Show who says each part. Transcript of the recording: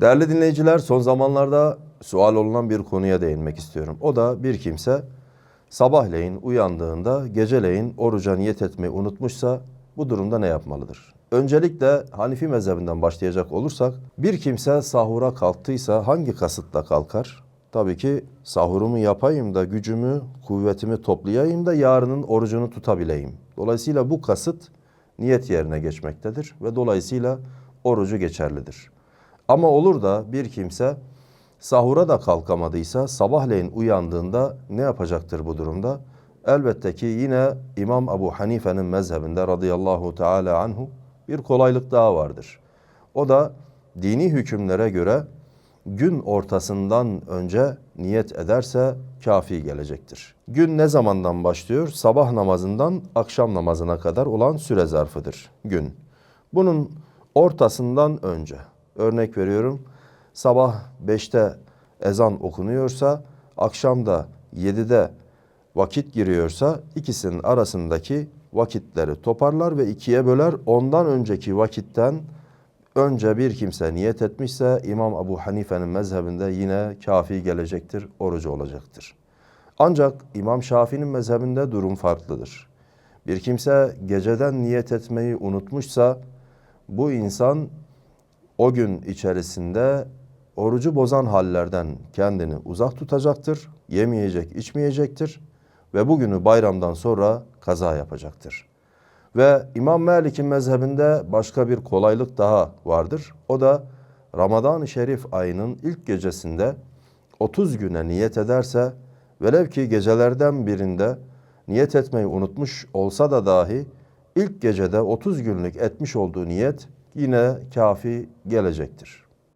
Speaker 1: Değerli dinleyiciler son zamanlarda sual olunan bir konuya değinmek istiyorum. O da bir kimse sabahleyin uyandığında geceleyin oruca niyet etmeyi unutmuşsa bu durumda ne yapmalıdır? Öncelikle Hanifi mezhebinden başlayacak olursak bir kimse sahura kalktıysa hangi kasıtla kalkar? Tabii ki sahurumu yapayım da gücümü, kuvvetimi toplayayım da yarının orucunu tutabileyim. Dolayısıyla bu kasıt niyet yerine geçmektedir ve dolayısıyla orucu geçerlidir. Ama olur da bir kimse sahura da kalkamadıysa sabahleyin uyandığında ne yapacaktır bu durumda? Elbette ki yine İmam Ebu Hanife'nin mezhebinde radıyallahu teala anhu bir kolaylık daha vardır. O da dini hükümlere göre gün ortasından önce niyet ederse kafi gelecektir. Gün ne zamandan başlıyor? Sabah namazından akşam namazına kadar olan süre zarfıdır gün. Bunun ortasından önce örnek veriyorum sabah 5'te ezan okunuyorsa akşam da 7'de vakit giriyorsa ikisinin arasındaki vakitleri toparlar ve ikiye böler. Ondan önceki vakitten önce bir kimse niyet etmişse İmam Ebu Hanife'nin mezhebinde yine kafi gelecektir, orucu olacaktır. Ancak İmam Şafii'nin mezhebinde durum farklıdır. Bir kimse geceden niyet etmeyi unutmuşsa bu insan o gün içerisinde orucu bozan hallerden kendini uzak tutacaktır, yemeyecek, içmeyecektir ve bugünü bayramdan sonra kaza yapacaktır. Ve İmam Malik'in mezhebinde başka bir kolaylık daha vardır. O da Ramazan-ı Şerif ayının ilk gecesinde 30 güne niyet ederse velev ki gecelerden birinde niyet etmeyi unutmuş olsa da dahi ilk gecede 30 günlük etmiş olduğu niyet yine kafi gelecektir.